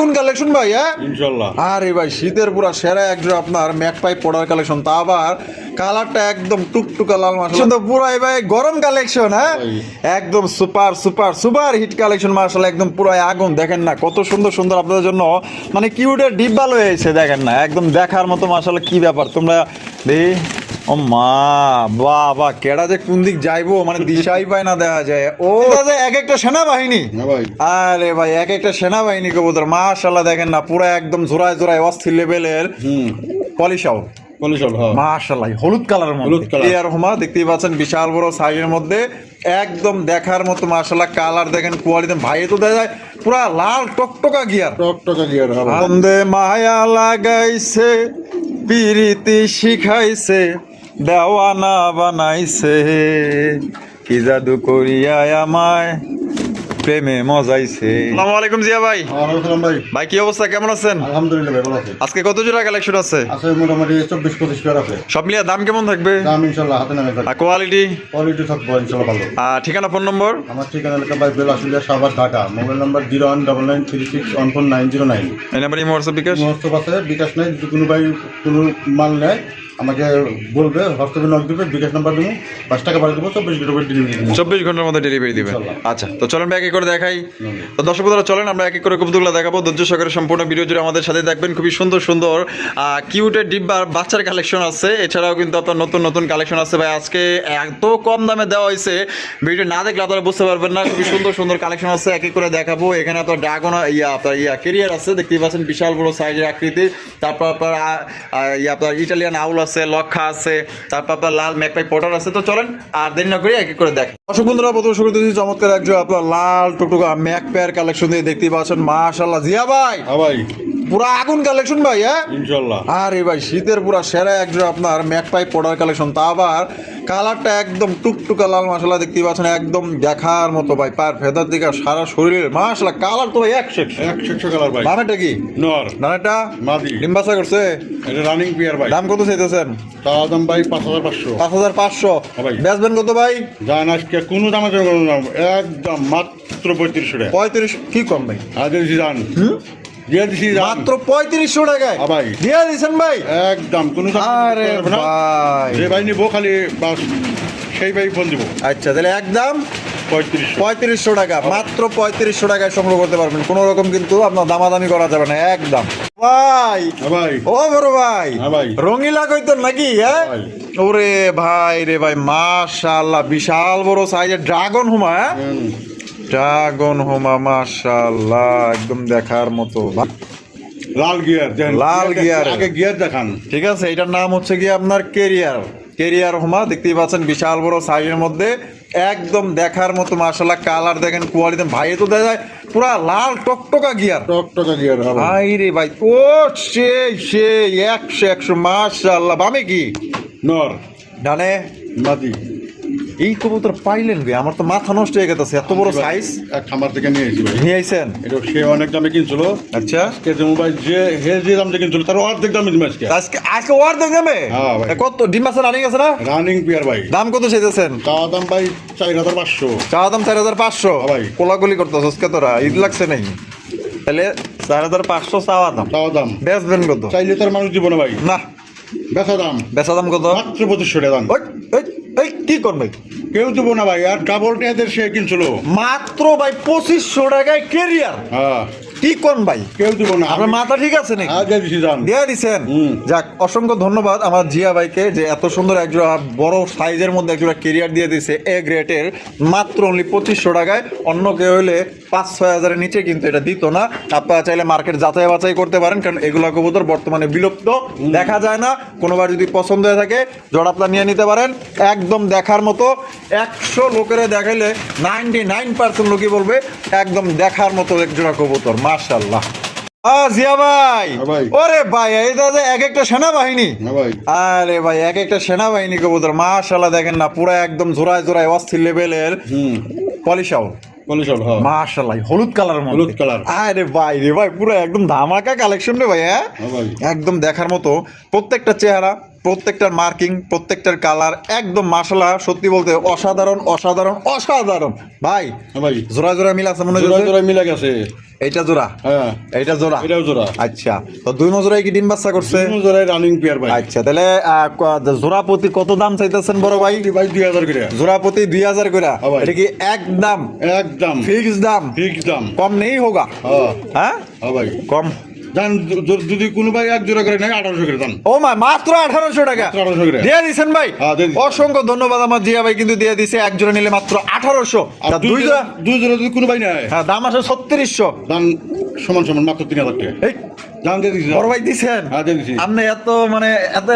আগুন কালেকশন ভাই হ্যাঁ? ইনশাল্লাহ। আরে ভাই শীতের পুরা সেরা একজন আপনার ম্যাক পাইপ পড়ার কালেকশন তা আবার কালারটা একদম টুকটুকা লাল মাসাল তো পুরো ভাই গরম কালেকশন হ্যাঁ? একদম super super super hit collection martial একদম পুরাই আগুন দেখেন না কত সুন্দর সুন্দর আপনাদের জন্য মানে কিউটের ডিব্বা লয়েছে দেখেন না একদম দেখার মতো মাসাল কি ব্যাপার তোমরা দেখি ও মা বাহ বাহ কেডা যে কোন দিক যাইবো মানে দিশাই পায় না দেখা যায়। ও দাদা এক একটা সেনাবাহিনী? হ্যাঁ ভাই। আরে ভাই এক একটা সেনাবাহিনী কবুতর মাশাল্লাহ দেখেন না পুরো একদম জোড়ায় জোড়ায় অস্থির লেভেলের পলিশাও হ্যাঁ। হলুদ কালারের মধ্যে। দেখতেই পাচ্ছেন বিশাল বড় সাইজের মধ্যে। একদম দেখার মতো কালার দেখেন কোয়ালিটি ভাই তো দেখা যায় পুরা লাল টকটকা গিয়ার টকটকা গিয়ার হবে মায়া লাগাইছে পিরিতি শিখাইছে দেওয়ানা বানাইছে। কি জাদু করিয়ায় আমায় প্রেমে মজাইছে আসসালামু আলাইকুম জিয়া ভাই। ওয়ালাইকুম ভাই। ভাই কি অবস্থা? কেমন আছেন? আলহামদুলিল্লাহ ভাই ভালো আছে। আজকে কত জোড়া কালেকশন আছে? আছে মোটামুটি চব্বিশ পঁচিশ পেয়ার আছে। সব মিলিয়ে দাম কেমন থাকবে? দাম ইনশাল্লাহ হাতে নামে আর কোয়ালিটি কোয়ালিটি থাকব ইনশাল্লাহ ভালো। আর ঠিকানা ফোন নম্বর আমার ঠিকানা এলাকা ভাই Savar Dhaka. Mobile number zero one double nine three six one four nine zero nine. এই নাম্বার হোয়াটসঅ্যাপ বিকাশ? সমস্ত আছে বিকাশ নেই যদি কোনো ভাই কোনো মাল নেয় আমাকে বলবে হোয়াটসঅ্যাপে নক দিবে বিকাশ নাম্বার দেবো পাঁচ টাকা বাড়ি দেবো চব্বিশ ঘণ্টা ডেলিভারি দেবো। চব্বিশ ঘণ্টার মধ্যে ডেলিভারি দিবে। আচ্ছা তো চলেন এক করে দেখাই। তো দর্শক বন্ধুরা, চলেন আমরা এক এক করে কবুতরগুলো দেখাবো। ধৈর্য সহকারে সম্পূর্ণ ভিডিও জুড়ে আমাদের সাথে দেখবেন খুবই সুন্দর সুন্দর কিউটের ডিব্বার বাচ্চার কালেকশন আছে। এছাড়াও কিন্তু আপনার নতুন নতুন কালেকশন আছে। ভাই, আজকে এত কম দামে দেওয়া হয়েছে। ভিডিও না দেখলে আপনারা বুঝতে পারবেন না। খুবই সুন্দর সুন্দর কালেকশন আছে। এক এক করে দেখাবো। এখানে আপনার ড্রাগন ইয়া, আপনার ইয়া কেরিয়ার আছে। দেখতেই পাচ্ছেন বিশাল বড় সাইজের আকৃতি। তারপর আপনার ইয়া, আপনার ইটালিয়ান আউল আছে, লক্ষা আছে। তারপর আপনার লাল ম্যাকপাই পটার আছে। তো চলেন, আর দেরি না করে এক এক করে দেখ দর্শক বন্ধুরা, প্রথম শুরু করতেছি চমৎকার একজন আপনার লাল টুকটুকা ম্যাক প্যার কালেকশন দিয়ে দেখতে পাচ্ছেন। মাশাল্লাহ জিয়া ভাই হ্যাঁ ভাই। পুরা আগুন কালেকশন ভাই হ্যাঁ? ইনশাল্লাহ। আরে ভাই শীতের পুরা সেরা একজন আপনার ম্যাক পাইপ পড়ার কালেকশন তা আবার কালারটা একদম টুকটুকা লাল মশলা দেখতেই পাচ্ছেন একদম দেখার মতো ভাই পায়ের ফেদার দিকে সারা শরীরের মাশাল্লাহ কালার তো ভাই একশো একশো কালার ভাই। দামেটা কি? নর। দামেটা মাদি। ডিম্বাসা করছে? এটা রানিং পেয়ার ভাই। দাম কত চাইতেছেন? তার দাম ভাই পাঁচ হাজার পাঁচশো। পাঁচ হাজার পাঁচশো। ভাই। বেচবেন কত ভাই? জান আজকে কোনো দামের জন্য একদম মাত্র পঁয়ত্রিশশো টাকা। পঁয়ত্রিশ কি কম ভাই? দিয়েছি জান। দিয়ে দিছি মাত্র পঁয়ত্রিশশো টাকায়। ভাই। দিয়ে দিচ্ছেন ভাই? একদম কোনো আরে ভাই। যে ভাই নিবো খালি বাস সেই ভাই ফোন দিব। আচ্ছা তাহলে একদম পঁয়ত্রিশশো। টাকা মাত্র পঁয়ত্রিশশো টাকায় সংগ্রহ করতে পারবেন। কোনো রকম কিন্তু আপনার দামাদামি করা যাবে না একদম। ভাই। ভাই। ও বড় ভাই। রঙিলা কইতো নাকি হ্যাঁ। ওরে ভাই রে ভাই মাশাআল্লাহ বিশাল বড় সাইজের ড্রাগন হুমা হ্যাঁ? হুম। ড্রাগন হোমা মাশাআল্লাহ একদম দেখার মতো। লাল গিয়ার লাল গিয়ার। আগে গিয়ার দেখান। ঠিক আছে এটার নাম হচ্ছে কি আপনার কেরিয়ার। কেরিয়ার হোমা দেখতেই পাচ্ছেন বিশাল বড় সাইজের মধ্যে। একদম দেখার মতো মাশাল্লাহ কালার দেখেন কোয়ালিটি ভাই তো দেখা যায় পুরা লাল টকটকা গিয়ার। টকটকা গিয়ার ভাই রে ভাই ও সেই সেই একশো একশো মাশাল্লাহ বামে কি? নর। ডানে? মাদি এই কবুতর পাইলেন গে আমার তো মাথা নষ্ট হয়ে গেছে এত বড় সাইজ খামার থেকে নিয়ে এসেছি ভাই। নিয়ে আইছেন? এটা সে অনেক দামে কিনছিল। আচ্ছা। কে যে মোবাইল যে হে যে দাম দিয়ে কিনছিল তার অর্ধেক দামে দিবে আজকে। আজকে আজকে দেখ যাবে হ্যাঁ ভাই। কত? ডিম আছে রানিং আছে না? রানিং পিয়ার ভাই। দাম কত চাইতেছেন? তার দাম ভাই চার হাজার পাঁচশো। চা দাম চার হাজার পাঁচশো? হ্যাঁ ভাই। কোলাগুলি করতেছস কে তোরা ঈদ লাগছে নাই। তাহলে চার হাজার পাঁচশো চাওয়া দাম। তার দাম। বেচবেন কত? চাইলে তার মানুষ দিব না ভাই। না। বেচা দাম। বেচা দাম কত? মাত্র পঁচিশশো টাকা দাম। এই কি করবে কেউ না ভাই আর ডাবল টেদের সে কিনছিল। মাত্র ভাই পঁচিশশো টাকায় কেরিয়ার হ্যাঁ। কি কোন ভাই? কেউ দিব না। আপনার মাথা ঠিক আছে নাকি? দিয়ে দিছেন? যাক অসংখ্য ধন্যবাদ আমার জিয়া ভাইকে যে এত সুন্দর একজোড়া বড় সাইজের মধ্যে একজোড়া কেরিয়ার দিয়ে দিছে এ গ্রেটের। মাত্র অনলি পঁচিশশো টাকায়। অন্য কেউ হলে পাঁচ ছয় হাজারের নিচে কিন্তু এটা দিত না। আপনারা চাইলে মার্কেট যাচাই বাছাই করতে পারেন কারণ এগুলো কবুতর বর্তমানে বিলুপ্ত। দেখা যায় না কোনোবার যদি পছন্দ হয়ে থাকে জোড়া আপনার নিয়ে নিতে পারেন। একদম দেখার মতো একশো লোকেরা দেখাইলে নাইনটি নাইন পার্সেন্ট লোকই বলবে একদম দেখার মতো একজোড়া কবুতর। জিয়া ভাই। হ্যাঁ ওরে ভাই এই দাদা এক একটা সেনাবাহিনী। হ্যাঁ ভাই। আরে ভাই এক একটা সেনাবাহিনী কবুতর মাশাল্লাহ দেখেন না পুরো একদম জোড়ায় জোড়ায় অস্থির লেভেলের পলিশাও হ্যাঁ। হলুদ কালার হলুদ colour। আরে ভাই রে ভাই পুরো একদম ধামাকা কালেকশন রে ভাই হ্যাঁ? একদম দেখার মতো প্রত্যেকটা চেহারা। প্রত্যেকটার মার্কিং প্রত্যেকটার কালার একদম মাসালা সত্যি বলতে অসাধারণ অসাধারণ অসাধারণ। ভাই হ্যাঁ ভাই। জোড়া জোড়া মিল আছে মনে জোড়া জোড়া মিলে গেছে এইটা জোড়া? হ্যাঁ। এইটা জোড়া? এটাও জোড়া। আচ্ছা তো দুই নজোড়াই কি ডিম বাচ্চা করছে? দুনো জোড়ায় রানিং পেয়ার ভাই। আচ্ছা তাহলে জোড়া প্রতি কত দাম চাইতেছেন বড় ভাই? ভাই দুই হাজার করে। জোড়া প্রতি দুই হাজার করে। হ্যাঁ। এটা কি একদম একদম ফিক্স দাম? ফিক্স দাম। কম নেই হোগা? হ্যাঁ। হ্যাঁ? হ্যাঁ ভাই। কম। জান যদি কোনো ভাই এক জোড়া করে নেয় আঠারোশো করে দাম ও মা মাত্র আঠারোশো টাকা। আঠারোশো করে। দিয়ে ভাই? হ্যাঁ। অসংখ্য ধন্যবাদ আমার জিয়া ভাই কিন্তু দিয়ে দিছে এক জোড়া নিলে মাত্র আঠারোশো। আর দুই জোড়া জোড়া দুই জোড়া যদি কোনো ভাই নেয় হ্যাঁ দাম আছে ছত্রিশশো। দাম সমান সমান মাত্র তিন হাজার টাকা। এই দাম দিয়ে দিচ্ছি বড় ভাই দিছেন? দিয়ে দিছি। আপনি এত মানে এত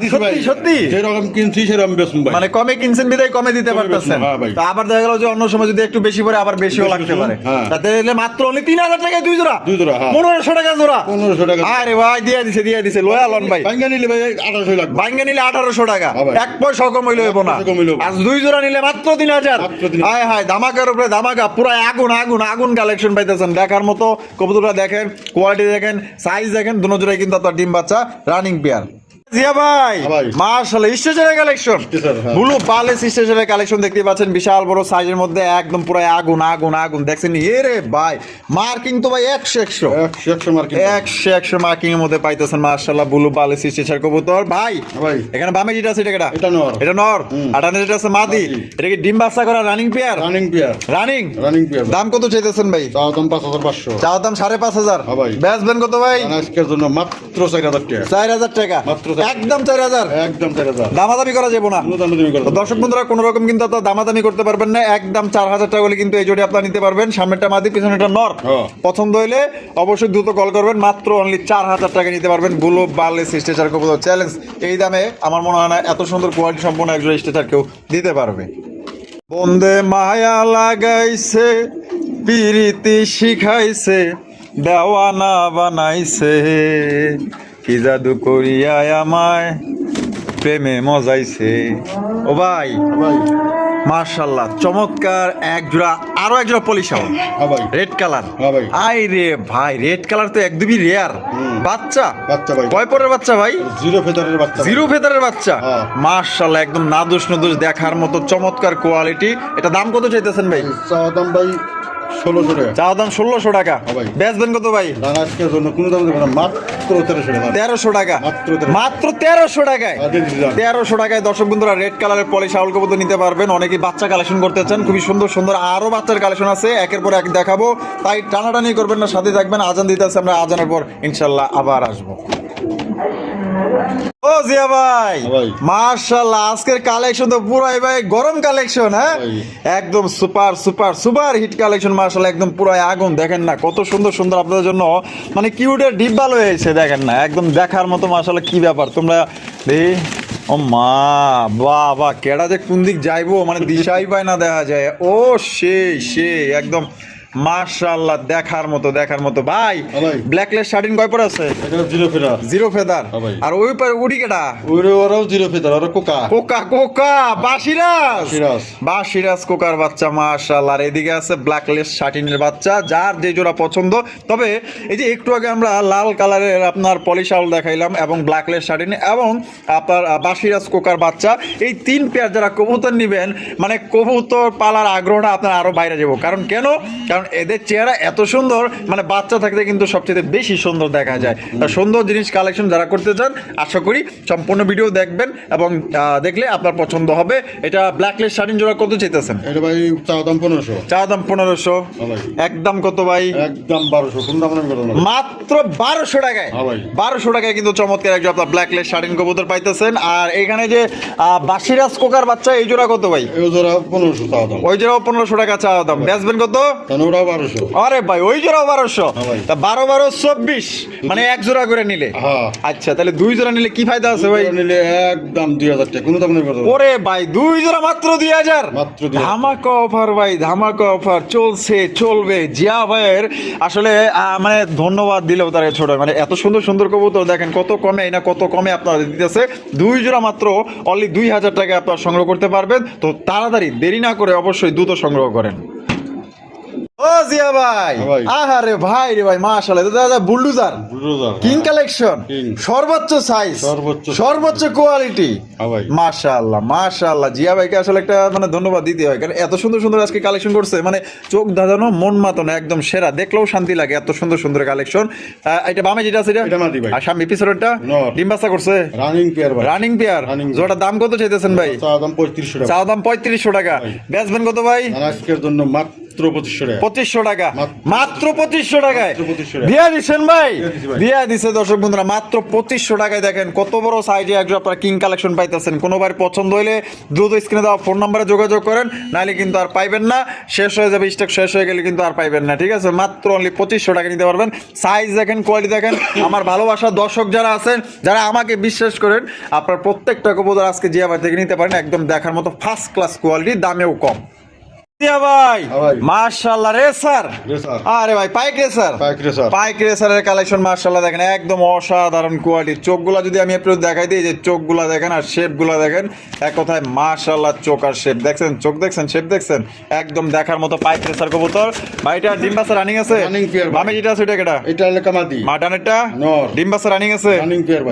দিছি ভাই। সত্যি? সত্যি যেরকম কিনছি সেরকম বেসুন ভাই। মানে কমে কিনছেন বিদায় কমে দিতে পারতেছেন। বেচবো, ভাই। তো আবার দেখা গেল যে অন্য সময় যদি একটু বেশি পরে আবার বেশিও লাগতে পারে। হ্যাঁ। তাতে মাত্র অনলি তিন হাজার টাকায় দুই জোড়া? দুই জোড়া, হ্যাঁ। পনেরোশো টাকা জোড়া? পনেরোশো টাকা আরে ভাই দিয়ে দিছে দিয়ে দিছে। লয়া লন ভাই। ভাঙ্গা নিলে ভাই আঠারোশো লাগবে। ভাঙ্গে নিলে আঠারোশো টাকা। হ্যাঁ এক পয়সা কম হইলে হইব না। আজ দুই জোড়া নিলে মাত্র তিন হাজার। মাত্র তিন হাজার। হায় হায় ধামাকার উপরে ধামাকা। পুরো আগুন আগুন আগুন কালেকশন পাইতেছেন। দেখার মতো কবুতরটা দেখেন কোয়ালিটি দেখেন সাইজ দেখেন দুনো জোড়াই কিন্তু আপনার ডিম বাচ্চা রানিং পেয়ার জিয়া ভাই মার্শাল্লাহ স্টেশনের কালেকশন। ব্লু পালেস স্টেশনের কালেকশন দেখতে পাচ্ছেন বিশাল বড় সাইজের মধ্যে একদম পুরো আগুন আগুন আগুন। দেখছেন এ রে ভাই মার্কিং তো ভাই একশো একশো। একশো একশো মার্কেট একশো একশো মার্কিং এর মধ্যে পাইতেছেন মার্শাল্লাহ ব্লু পালেস স্টেশন কবুতর। ভাই ভাই। এখানে বামে যেটা আছে এটা এটা নর। এটা নর। হুম। যেটা আছে মাদি। মাদি। এটা কি ডিম বাচ্চা করা running pair running pair running running pair দাম কত চাইতেছেন ভাই? চাও দাম পাঁচ হাজার পাঁচশো। চাওয়ার দাম সাড়ে পাঁচ হাজার। বেচবেন কত ভাই? আজকের জন্য মাত্র চার হাজার টাকা। চার হাজার টাকা। মাত্র একদম চার হাজার। একদম চার হাজার। দামাদামি করা যাব না। দর্শক বন্ধুরা কোনো রকম কিন্তু আপনার দামাদামি করতে পারবেন না। একদম চার হাজার টাকা হলে কিন্তু এই জোড়ি আপনার নিতে পারবেন। সামনেরটা মাদি পিছনেটা নর। হ্যাঁ। পছন্দ হইলে অবশ্যই দ্রুত কল করবেন। মাত্র অনলি চার হাজার টাকা নিতে পারবেন। বুলো বার্লে স্টেচার কবুতর চ্যালেঞ্জ এই দামে আমার মনে হয় না এত সুন্দর কোয়ালিটি সম্পন্ন একজন স্টেচার কেউ দিতে পারবে। বন্দে মায়া লাগাইছে পিরিতি শিখাইছে দেওয়ানা বানাইছে। কি জাদু করিয়ায় আমায়? প্রেমে মজাইছে। ও ভাই মার্শাল্লাহ চমৎকার এক জোড়া আরও এক জোড়া পলিশাও রেড কালার আই রে ভাই রেড কালার তো একদমই রেয়ার বাচ্চা? বাচ্চা ভাই। কয় পরের বাচ্চা ভাই? জিরো ফেদারের বাচ্চা। জিরো ফেদারের বাচ্চা। হ্যাঁ। মার্শাল্লাহ একদম নাদুস নদুস দেখার মতো চমৎকার কোয়ালিটি এটা দাম কত চাইতেছেন ভাই? দাম ভাই ষোলোশো টাকা। চা দাম ষোলোশো টাকা। হ্যাঁ ভাই। বেচবেন কত ভাই? দাম আজকের জন্য কোনো দাম দেবে মাত্র তেরোশো টাকা। তেরোশো টাকা। মাত্র তেরোশো। টাকায়। তেরোশো টাকায় দর্শক বন্ধুরা রেড কালারের পলিশ আউল কবুতর নিতে পারবেন। অনেকে বাচ্চা কালেকশন করতে চান। খুবই সুন্দর সুন্দর আরও বাচ্চার কালেকশন আছে। একের পর এক দেখাবো। তাই টানাটানি করবেন না সাথে থাকবেন। আজান দিতে আছে আমরা। আজানের পর ইনশাল্লাহ আবার আসব। জিয়া ভাই। মার্শাল্লাহ আজকের কালেকশন তো পুরাই ভাই গরম কালেকশন হ্যাঁ? একদম super super super hit collection মার্শাল্লাহ একদম পুরাই আগুন দেখেন না কত সুন্দর সুন্দর আপনাদের জন্য মানে কিউটের ডিব্বা লয়েছে দেখেন না একদম দেখার মতো মার্শাল্লাহ কি ব্যাপার তোমরা ও মা বাহ বাহ কেডা যে কোন দিক যাইবো মানে দিশাই পায় না দেখা যায় ও সেই সেই একদম মার্শাল্লাহ দেখার মতো দেখার মতো। ভাই ব্ল্যাকলেস শার্টিন কয় পর আছে? এটা জিরো ফেদার। Zero feather. হ্যাঁ আর ওই পারে উড়ি কেডা? ওরে ওরাও জিরো ফেদার ওরা কোকা। কোকা কোকা বাসিরাজ। বাসিরাজ। কোকার বাচ্চা মাশাআল্লাহ। আর এদিকে আছে ব্ল্যাকলেস শাটিনের বাচ্চা যার যে জোড়া পছন্দ। তবে এই যে একটু আগে আমরা লাল কালারের আপনার পলিশ আউল দেখাইলাম এবং ব্ল্যাকলেস শাটিন এবং আপনার বাসিরাজ কোকার বাচ্চা এই তিন পেয়ার যারা কবুতর নিবেন মানে কবুতর পালার আগ্রহটা আপনার আরও বাইরে যাব। কারণ কেন? কারণ এদের চেহারা এত সুন্দর মানে বাচ্চা থাকতে কিন্তু সবচেয়ে বেশি সুন্দর দেখা যায়। সুন্দর জিনিস কালেকশন যারা করতে চান আশা করি সম্পূর্ণ ভিডিও দেখবেন এবং দেখলে আপনার পছন্দ হবে। এটা ব্ল্যাকলেস শাড়িন জোড়া কত চাইতেছেন? এটা ভাই চাও দাম পনেরোশো। চা দাম পনেরোশো। হ্যাঁ একদম কত ভাই? একদম বারোশো। মাত্র বারোশো টাকায়। হ্যাঁ বারোশো টাকায় কিন্তু চমৎকার একজন আপনার ব্ল্যাকলেস শাড়িন কবুতর পাইতেছেন। আর এখানে যে বাসিরাজ কোকার বাচ্চা এই জোড়া কত ভাই? এই জোড়া পনেরোশো ওই জোড়াও পনেরোশো টাকা চা দাম। বেচবেন কত? ওরাও বারোশো। আরে ভাই ওই জোড়াও বারোশো? হ্যাঁ তা বারো বারো চব্বিশ। মানে এক জোড়া করে নিলে? হ্যাঁ। আচ্ছা তাহলে দুই জোড়া নিলে কি ফায়দা আছে ভাই? নিলে একদম দুই হাজার টাকা। কোনো দাম আমি ওরে ভাই দুই জোড়া মাত্র দুই হাজার। মাত্র ধামাকা অফার ভাই ধামাকা অফার চলছে চলবে। জিয়া ভাইয়ের আসলে মানে ধন্যবাদ দিলেও তার ছোট। মানে এত সুন্দর সুন্দর কবুতর দেখেন কত কমে না কত কমে আপনারা দিতেছে। দুই জোড়া মাত্র অনলি দুই হাজার টাকা আপনারা সংগ্রহ করতে পারবেন। তো তাড়াতাড়ি দেরি না করে অবশ্যই দ্রুত সংগ্রহ করেন। ও জিয়া ভাই। হ্যাঁ আহারে ভাই রে ভাই মাশাআল্লাহ। দাদা বুলডুজার। Bulldozer king collection. সর্বোচ্চ সাইজ সর্বোচ্চ কোয়ালিটি হ্যাঁ মাশাআল্লাহ মাশাআল্লাহ। জিয়া ভাইকে আসলে একটা মানে ধন্যবাদ দিতে হয়। কারণ এত সুন্দর সুন্দর আজকে কালেকশন করছে। মানে চোখ ধাঁধানো মন মাতানো একদম সেরা। দেখলেও শান্তি লাগে এত সুন্দর সুন্দর কালেকশন এটা বামে যেটা আছে এটা? মাদি ভাই। আর সামনে পিছনেরটা? করছে? রানিং পেয়ার ভাই। রানিং পেয়ার দাম কত চাইতেছেন ভাই? চা দাম পঁয়ত্রিশশো টাকা। চাও দাম পঁয়ত্রিশশো টাকা। বেচবেন কত ভাই? আজকের জন্য মাত্র পঁচিশশো টাকা পঁচিশশো টাকা। মাত্র- পঁচিশশো টাকায় মাত্র 2500 টাকা। দিয়া দিচ্ছেন ভাই? দিয়া দিছি ভাই। দিয়া দিছে দর্শক বন্ধুরা মাত্র পঁচিশশো টাকায় দেখেন কত বড় সাইজে একজন আপনারা কিং কালেকশন পাইতেছেন। কোনোবার পছন্দ হইলে দ্রুত স্ক্রিনে দেওয়া ফোন নাম্বারে যোগাযোগ করেন নাহলে কিন্তু আর পাইবেন না। শেষ হয়ে যাবে স্টক শেষ হয়ে গেলে কিন্তু আর পাইবেন না ঠিক আছে? মাত্র অনলি পঁচিশশো টাকা নিতে পারবেন। সাইজ দেখেন কোয়ালিটি দেখেন। আমার ভালোবাসার দর্শক যারা আছেন যারা আমাকে বিশ্বাস করেন আপনার প্রত্যেকটা কবুতর আজকে জিয়াবাই থেকে নিতে পারেন। একদম দেখার মতো ফার্স্ট ক্লাস কোয়ালিটি দামেও কম। ভাই। ভাই। মার্শাল্লাহ রে রেসার। আরে ভাই পাইক রেসার। পাইক রেসারের কালেকশন মার্শাল্লাহ দেখেন একদম অসাধারণ কোয়ালিটি চোখগুলা যদি আমি একটু দেখাই দিই যে চোখগুলা দেখেন আর শেপগুলা দেখেন এক কথায় মার্শাল্লাহ চোখ আর শেপ। দেখছেন? চোখ দেখছেন? শেপ দেখছেন? একদম দেখার মতো পাইক রেসার কবুতর। ভাইটা ডিম্বাসা রানিং আছে? যেটা এটা কেটা এটা হলে মাটানেরটা। ডিম্বাসা রানিং আছে।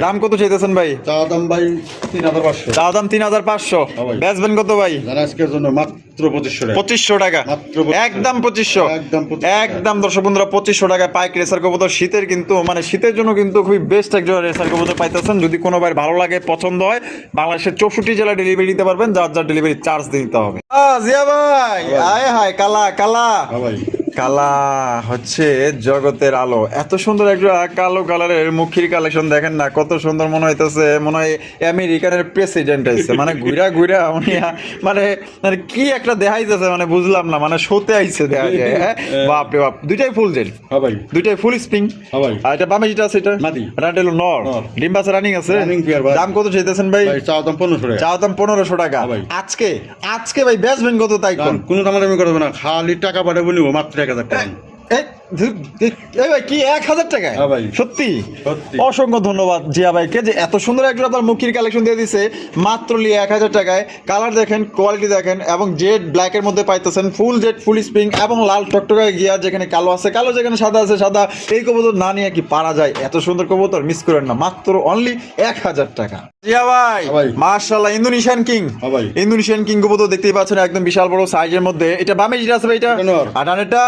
দাম কত চাইতেছেন ভাই? দাম ভাই তিন হাজার পাঁচশো। দাম তিন হাজার পাঁচশো। হ্যাঁ বেচবেন কত ভাই? আজকের জন্য মাত্র পঁচিশশো টাকা। পঁচিশশো টাকা। মাত্র 2500 একদম পঁচিশশো। একদম দর্শক বন্ধুরা পঁচিশশো টাকায় পাইক রেসার কবুতর শীতের কিন্তু মানে শীতের জন্য কিন্তু খুবই বেস্ট একজন রেসার কবুতর পাইতেছেন। যদি কোনো ভাই ভালো লাগে পছন্দ হয় বাংলাদেশের চৌষট্টি জেলা ডেলিভারি দিতে পারবেন যার যার ডেলিভারি চার্জ দিতে হবে। জিয়া ভাই। আয় হায় কালা কালা। হ্যাঁ ভাই। কালা হচ্ছে জগতের আলো। এত সুন্দর একটা কালো কালারের মুখির কালেকশন দেখেন না কত সুন্দর মনে হইতেছে মনে হয় আমেরিকানের প্রেসিডেন্ট আইছে মানে ঘুরা ঘুরা উনি মানে মানে কি একটা দেখাইতেছে মানে বুঝলাম না মানে শোতে আইছে দেখা যায় হ্যাঁ? বাপ রে বাপ দুইটাই ফুল জেল হ্যাঁ ভাই। দুইটাই ফুল স্প্রিং হ্যাঁ ভাই। আর এটা বামে যেটা আছে এটা। এটা হলো নর। ডিম্বাসে রানিং আছে। দাম কত চাইতেছেন ভাই? ভাই চা দাম পনেরোশো টাকা। চাও দাম পনেরোশো টাকা। হ্যাঁ ভাই। আজকে আজকে ভাই বেচবেন কত তাই কোন? কোনো দামাদামি করবে না খালি টাকা পাঠাবো নিবো মাত্র এক হাজার টাকা কি এক হাজার টাকায়? হ্যাঁ সত্যি। অসংখ্য ধন্যবাদ জিয়া ভাইকে যে এত সুন্দর আপনার মুখির কালেকশন দিয়ে দিছে মাত্র লিয়ে এক হাজার টাকায়। কালার দেখেন কোয়ালিটি দেখেন এবং জেড ব্ল্যাকের মধ্যে পাইতেছেন ফুল জেড ফুল স্প্রিং এবং লাল টকটকায় গিয়ার যেখানে কালো আছে কালো যেখানে সাদা আছে সাদা। এই কবুতর না নিয়ে কি পারা যায়? এত সুন্দর কবুতর মিস করেন না। মাত্র অনলি এক হাজার টাকা। জিয়া ভাই হ্যাঁ ভাই। মার্শাল্লাহ ইন্দোনেশিয়ান কিং হ্যাঁ ভাই। ইন্দোনেশিয়ান কিং কবুতর দেখতেই পাচ্ছেন একদম বিশাল বড় সাইজের মধ্যে। এটা বামে যেটা আছে এটা? এটা আর ডানেরটা?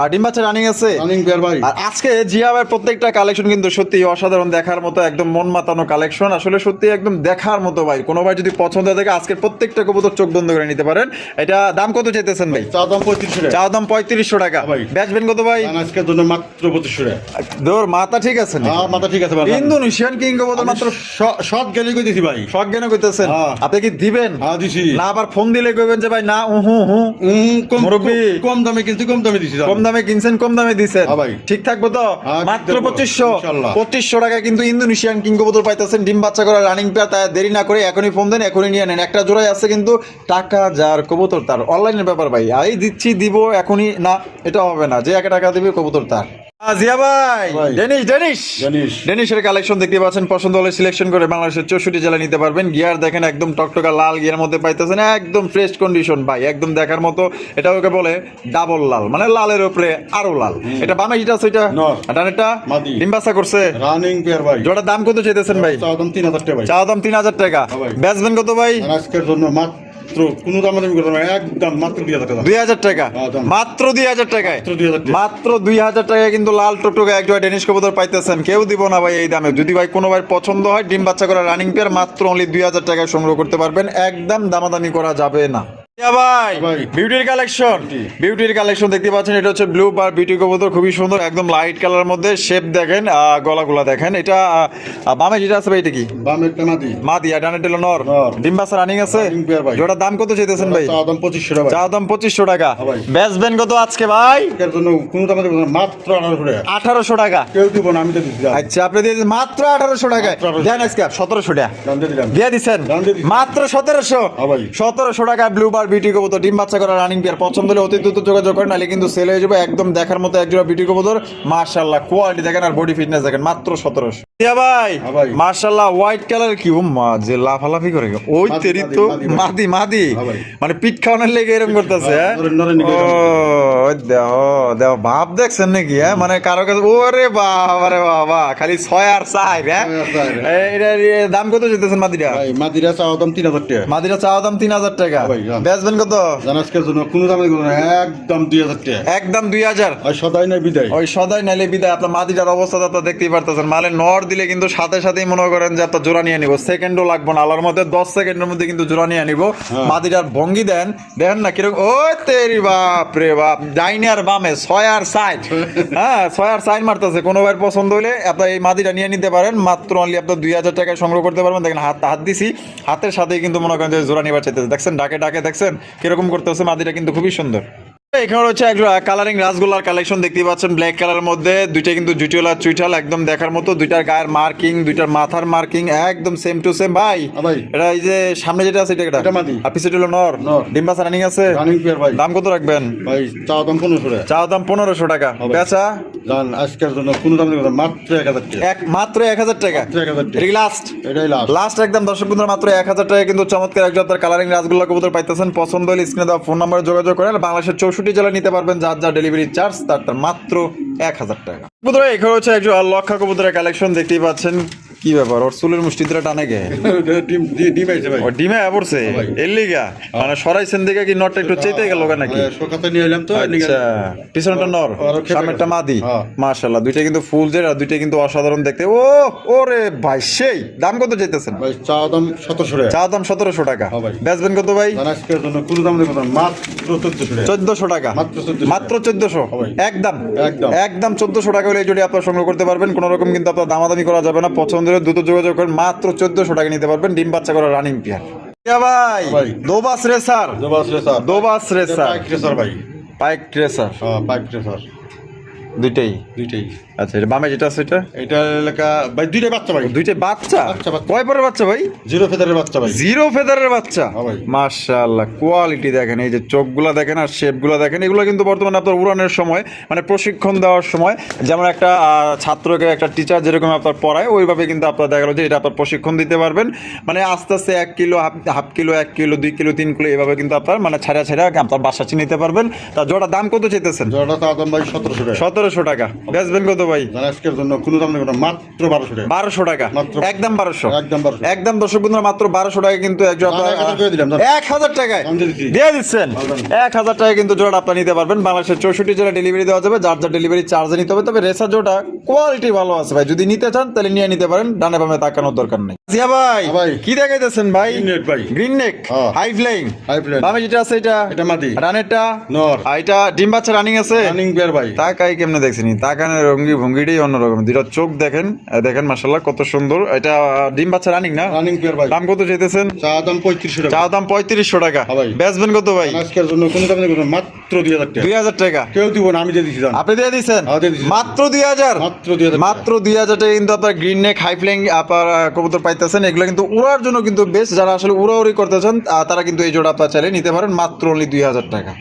আর ডিম বাচ্চা রানিং আছে? রানিং পেয়ার ভাই। আর আজকে ভাইয়ের প্রত্যেকটা কালেকশন কিন্তু সত্যি অসাধারণ দেখার মতো একদম মন মাতানো কালেকশন আসলে সত্যি একদম দেখার মতো ভাই। কোনো ভাই যদি পছন্দ থাকে আজকের প্রত্যেকটা কবুতর চোখ বন্ধ করে নিতে পারেন। এটা দাম কত চাইতেছেন ভাই? চা দাম পঁয়ত্রিশশো টাকা। চা দাম পঁয়ত্রিশশো টাকা। ভাই। বেচবেন কত ভাই? জানা আজকের জন্য মাত্র পঁচিশশো টাকা। তোর মাথা ঠিক আছে? হ্যাঁ মাথা ঠিক আছে ভাই। ইন্দোনেশিয়ান কিং কবুতর মাত্র শর্ট গেলে কই দিছি ভাই? শখ জ্ঞান করতেছেন হ্যাঁ। আপনি কি দিবেন? হ্যাঁ দিছি। না আবার ফোন দিলে কইবেন যে ভাই না হু মুরব্বি। কম দামে কিনছি কম দামে দিছি কম দামে কিনছেন কম দামে দিছেন। দিচ্ছেন ঠিক থাকব তো? হ্যাঁ, মাত্র পঁচিশশো পঁচিশশো টাকা কিন্তু ইন্দোনেশিয়ান কিং কবুতর পাইতেছেন ডিম বাচ্চা করা রানিং পেয়ার তাই দেরি না করে এখনই ফোন দেন এখনই নিয়ে নেন। একটা জোড়াই আছে কিন্তু টাকা যার কবুতর তার। অনলাইনের ব্যাপার ভাই এই দিচ্ছি দিব এখনই না এটা হবে না। যে একা টাকা দিবে কবুতর তার। জিয়া ভাই। Danish Danish. ডেনিশ। ডেনিশের কালেকশন দেখতে পাচ্ছেন পছন্দ হলে সিলেকশন করে বাংলাদেশের চৌষট্টি জেলা নিতে পারবেন। গিয়ার দেখেন একদম টকটকা লাল গিয়ার মধ্যে পাইতেছেন একদম ফ্রেশ কন্ডিশন ভাই একদম দেখার মতো। এটা ওকে বলে ডাবল লাল মানে লালের উপরে আরও লাল। এটা বামে যেটা আছে এটা নর। ডানেরটা? ডিম্বাসা করছে। রানিং পেয়ার ভাই। জোড়ার দাম কত চাইতেছেন ভাই? চা দাম তিন হাজার টাকা ভাই। চা দাম তিন হাজার টাকা। ভাই। কত ভাই? আজকের জন্য মাত্র কোনো দামাদামি করবে না একদম মাত্র দুই হাজার টাকা। দুই হাজার টাকা? হ্যাঁ, মাত্র দুই হাজার টাকায়? মাত্র 2000 টাকা। মাত্র দুই হাজার টাকায় কিন্তু লাল টকটকে এক জোড়া ডেনিশ কবুতর পাইতেছেন। কেউ দিব না ভাই এই দামে। যদি ভাই কোনো ভাই পছন্দ হয় ডিম বাচ্চা করা রানিং পেয়ার মাত্র অনলি দুই হাজার টাকায় সংগ্রহ করতে পারবেন। একদম দামাদামি করা যাবে না। ভাই। বিউটির কালেকশন বিউটির কালেকশন দেখতে পাচ্ছেন এটা হচ্ছে ব্লু বার বিউটি কবুতর খুবই সুন্দর একদম লাইট কালার মধ্যে শেপ দেখেন গলাগুলা দেখেন। এটা বামে যেটা আছে ভাই এটা কি? নর। ডিম রানিং আছে? দাম কত চাইতেছেন ভাই? চা দাম পঁচিশশো টাকা ভাই। চা দাম পঁচিশশো টাকা। হ্যাঁ বেচবেন কত আজকে ভাই? জন্য কোনো মাত্র আঠারোশো টাকা। আঠারোশো টাকা। কেউ দিব না আমি তো আচ্ছা আপনি দিয়ে মাত্র আঠারোশো টাকা। দেন আজকে সতেরোশো টাকা দিয়ে। মাত্র হ্যাঁ টাকা ব্লু বার বিউটি কবুতর ডিম বাচ্চা করা রানিং পেয়ার পছন্দ হলে অতি দ্রুত যোগাযোগ করেন নাহলে কিন্তু সেল হয়ে যাবে একদম দেখার মতো একজোড়া বিউটি কবুতর। মার্শাল্লাহ কোয়ালিটি দেখেন আর বডি ফিটনেস দেখেন মাত্র সতেরোশো। ভাই হ্যাঁ মার্শাল্লাহ হোয়াইট কালার কি ও মা যে লাফালাফি করে। ওই মাদি, তেরি মাদি, তো মাদি মাদি। মাদি হ্যাঁ। মানে পিঠ খাওয়ানোর লেগে এরকম করতেছে হ্যাঁ? ও দেহ দেহ ভাব দেখছেন নাকি হ্যাঁ? মানে কারও কাছে ওরে বাবা রে বাবা খালি ছয় আর চার হ্যাঁ? ইয়ে দাম কত যেতেছেন মাদিরা? মাদিরা চাওয়া দাম তিন হাজার টাকা। মাদিরা চাওয়া দাম তিন হাজার টাকা। বেচবেন কত? জানাজকের জন্য কোনো দামে কোনো একদম দুই হাজার টাকা। একদম দুই হাজার। আর সদাই নাই বিদায়। ওই সদাই নাইলে বিদায়। আপনার মাদিটার অবস্থা তো দেখতেই পারতেছেন। মালে নর দিলে কিন্তু সাথে সাথেই মনে করেন যে আপনার জোড়া নিয়ে নিব। সেকেন্ডও লাগবে না। আল্লাহর মধ্যে দশ সেকেন্ডের মধ্যে কিন্তু জোড়া নিয়ে নিব। হ্যাঁ। মাদিটার ভঙ্গি দেন। দেখেন না কীরকম ও তেরি বাপ রে বাপ। ডাইনে আর বামে ছয় আর সাইড। হ্যাঁ ছয় আর সাইড মারতেছে। কোনো ভাইয়ের পছন্দ হলে আপনার এই মাদিটা নিয়ে নিতে পারেন। মাত্র অনলি আপনার দুই হাজার টাকায় সংগ্রহ করতে পারবেন। দেখেন, হাত হাত দিছি। হাতের সাথেই কিন্তু মনে করেন যে জোড়া নিবার চাইতেছে দেখছেন, ডাকে ডাকে দেখছেন? কীরকম করতেছে মাদিটা, কিন্তু খুবই সুন্দর। এখানে হচ্ছে একটা কালারিং রাসগোল্লার কালেকশন দেখতে পাচ্ছেন ব্ল্যাক কালারের মধ্যে। দুইটা কিন্তু জুটিওলা চুইটাল একদম দেখার মতো। দুইটার গায়ের মার্কিং দুইটার মাথার মার্কিং একদম সেম টু সেম ভাই এটা এই যে সামনে যেটা আছে এটা এটা মাটি মাদি। আর পিছনে হলো নর। ডিম্বাস রানিং আছে? রানিং পেয়ার ভাই। দাম কত রাখবেন? ভাই চা দাম 1500 টাকা। চাও দাম 1500 টাকা। বেচা? জান আজকের জন্য কোনো দামে কোনো মাত্র এক হাজার টাকা। এক মাত্র এক হাজার টাকা? এক হাজার টাকা। লাস্ট এটাই লাস্ট লাস্ট একদম দর্শক বন্ধুরা মাত্র এক হাজার টাকা কিন্তু চমৎকার একজন আপনার কালারিং রাসগোল্লা কবুতর পাইতেছেন। পছন্দ হলে স্ক্রিনে দেওয়া ফোন নাম্বারে যোগাযোগ করেন বাংলাদেশের চৌষট্টি জেলা নিতে পারবেন। যার যা ডেলিভারি চার্জ তার তার মাত্র এক হাজার টাকা। কবুতর এখানে হচ্ছে একজন লক্ষা কবুতরের কালেকশন দেখতেই পাচ্ছেন। কি ব্যাপার? ওর চুলের মুষ্টি ধরে টানে গে ডিম আইছে ভাই। ও ডিমে পড়ছে? এর লিগা? মানে সরাইছেন দিকে কি নটটা একটু চেতে গেল নাকি? ভাই, শোকাতে নিয়ে এলাম তো আচ্ছা। পিছনটা নর। সামনেরটা মাদি। হ্যাঁ। মাশাআল্লাহ দুইটা কিন্তু ফুল জেড আর দুইটা কিন্তু অসাধারণ দেখতে। ও ওরে ভাই সেই দাম কত চাইতেছেন ভাই চাওয়া দাম সতেরোশো টাকা। চা দাম সতেরোশো টাকা। হ্যাঁ ভাই। বেচবেন কত ভাই? আজকের জন্য কোনো দামে কোনো মাত্র চোদ্দশো টাকা। চোদ্দশো টাকা। মাত্র 1400 মাত্র চোদ্দশো? ভাই। একদম। একদম। একদম চোদ্দশো টাকা হলে এই জুড়ি আপনার সংগ্রহ করতে পারবেন। কোনো রকম কিন্তু আপনার দামাদামি করা যাবে না। পছন্দের দ্রুত যোগাযোগ করেন মাত্র চোদ্দশো টাকা নিতে পারবেন ডিম বাচ্চা করা রানিং পিয়ার ভাই ভাই। দোবাস রেসার। দোবাস রেসার। দোবাস রেসার। পাইক রেসার ভাই। পাইক রেসার হ্যাঁ পাইক রেসার দুইটাই। দুইটাই। আচ্ছা এটা বামে যেটা আছে এটা? এটা এলাকা ভাই দুইটাই বাচ্চা ভাই। দুইটাই বাচ্চা। কয় পরের বাচ্চা ভাই? জিরো ফেদারের বাচ্চা ভাই। জিরো ফেদারের বাচ্চা? হ্যাঁ। মাশাআল্লাহ কোয়ালিটি দেখেন এই যে চোখগুলা দেখেন আর শেপগুলা দেখেন এগুলো কিন্তু বর্তমানে আপনার উড়ানের সময় মানে প্রশিক্ষণ দেওয়ার সময় যেমন একটা ছাত্রকে একটা টিচার যেরকম আপনার পড়ায় ওইভাবে কিন্তু আপনার দেখা গেলো যে এটা আপনার প্রশিক্ষণ দিতে পারবেন। মানে আস্তে আস্তে এক কিলো হাফ কিলো এক কিলো দুই কিলো তিন কিলো এইভাবে কিন্তু আপনার মানে ছাড়া ছাড়া আপনার বাসা চিনিতে পারবেন। তা জোড়া দাম কত চেতেছেন চাওয়া দাম ভাই সতেরোশো টাকা। সতেরোশো টাকা। বেচবেন কত ভাই? আজকের জন্য কোনো দামে কোনো মাত্র বারোশো টাকা। বারোশো টাকা? মাত্র। একদম বারোশো? একদম বারোশো। একদম দর্শক বন্ধুরা মাত্র বারোশো টাকা কিন্তু এক হাজার। এক টাকায়। দিয়ে দিচ্ছেন? এক হাজার টাকা কিন্তু জোড়া নিতে পারবেন। বাংলাদেশের চৌষট্টি জেলা ডেলিভারি দেওয়া যাবে। যার যার ডেলিভারি চার্জে নিতে হবে তবে জোড়া কোয়ালিটি ভালো আছে ভাই। যদি নিতে চান তাহলে নিয়ে নিতে পারেন। ডানে বামে তাকানোর দরকার নেই। জিয়া ভাই হ্যাঁ ভাই। কি দেখাইতেছেন ভাই? Net ভাই। গ্রিন নেক হ্যাঁ। High flying. বামে যেটা আছে এটা? এটা মাদি। রানেরটা নর। এটা ডিম বাচ্চা রানিং আছে? রানিং পেয়ার ভাই। তাকাই কেমনে দেখছেনি? তাকানের রঙ্গি ভঙ্গিটাই অন্যরকম। দুটা চোখ দেখেন দেখেন মাসাল্লাহ কত সুন্দর। এটা ডিম বাচ্চা রানিং না? রানিং পেয়ার ভাই। দাম কত চাইতেছেন? চা দাম পঁয়ত্রিশশো টাকা। চা দাম পঁয়ত্রিশশো টাকা। হ্যাঁ। বেচবেন কত ভাই? আজকের জন্য কোনো দামে কোনো না, মাত্র দুই হাজার টাকা। দুই হাজার টাকা। কেউ দিব না আমি দিয়ে দিচ্ছি আপনি দিয়ে দিচ্ছেন হ্যাঁ। মাত্র দুই হাজার? মাত্র দুই হাজার মাত্র দুই হাজার টাকা কিন্তু আপনার গ্রিন নেক হাই ফ্লাইং আপনার কবুতর পাইতেছেন। এগুলো কিন্তু উড়ার জন্য কিন্তু বেশ যারা আসলে উড়াউড়ি করতেছেন তারা কিন্তু এই জোড়া আপনার চাইলে নিতে পারেন মাত্র অনলি দুই হাজার টাকা।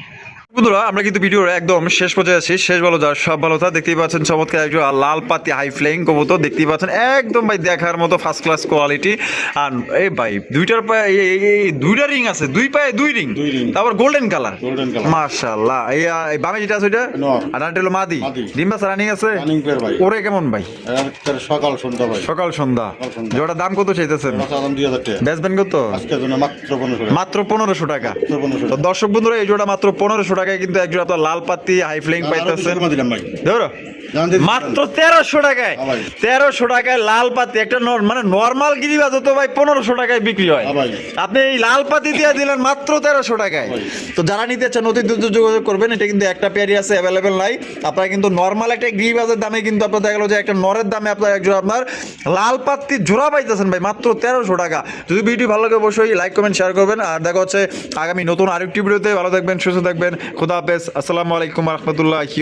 বন্ধুরা আমরা কিন্তু ভিডিওর একদম শেষ পর্যায়ে আছি। শেষ ভালো যা সব ভালো তা দেখতেই পাচ্ছেন চমৎকার একজন লাল পাতি হাই ফ্লাইং কবুতর দেখতেই পাচ্ছেন একদম ভাই দেখার মতো ফার্স্ট ক্লাস কোয়ালিটি আর এই ভাই দুইটার পায়ে এই- দুইটা রিং আছে দুই পায়ে দুই রিং তারপর গোল্ডেন কালার। মাশাআল্লাহ এই বামে যেটা আছে ওইটা? আর হলো মাদি। ডিম্বাস রানিং আছে? ওরে কেমন ভাই? সকাল সন্ধ্যা ভাই। সকাল সন্ধ্যা। জোড়া দাম কত চাইতেছেন? টাকা। বেচবেন কত? মাত্র পনেরোশো টাকা। টাকা। টাকা। দর্শক বন্ধুরা এই জোড়া মাত্র পনেরোশো টাকায় কিন্তু একজন আপনার লাল পাতি হাই ফ্লাইং পাইতেছেন। ধরো। মাত্র তেরোশো টাকায় তেরোশো টাকায় লাল পাতি একটা মানে নর্মাল গিরিবাজ তো ভাই পনেরোশো টাকায় বিক্রি হয়। আপনি এই লাল পাতি দিয়ে দিলেন মাত্র তেরোশো টাকায়। তো যারা নিতে চান অতি দ্রুত যোগাযোগ করবেন এটা কিন্তু একটা পেয়ারি আছে অ্যাভেলেবেল নাই। আপনারা কিন্তু নর্মাল একটা গিরিবাজের দামে কিন্তু আপনার দেখা গেলো যে একটা নরের দামে আপনার একজন আপনার লাল পাত্তি জোড়া পাইতেছেন ভাই মাত্র তেরোশো টাকা। যদি ভিডিও ভালো লাগে অবশ্যই লাইক কমেন্ট শেয়ার করবেন। আর দেখা হচ্ছে আগামী নতুন আরেকটি ভিডিওতে। ভালো থাকবেন সুস্থ থাকবেন। খুদা হাফেজ। আসসালামু আলাইকুম রহমতুল্লাহ কি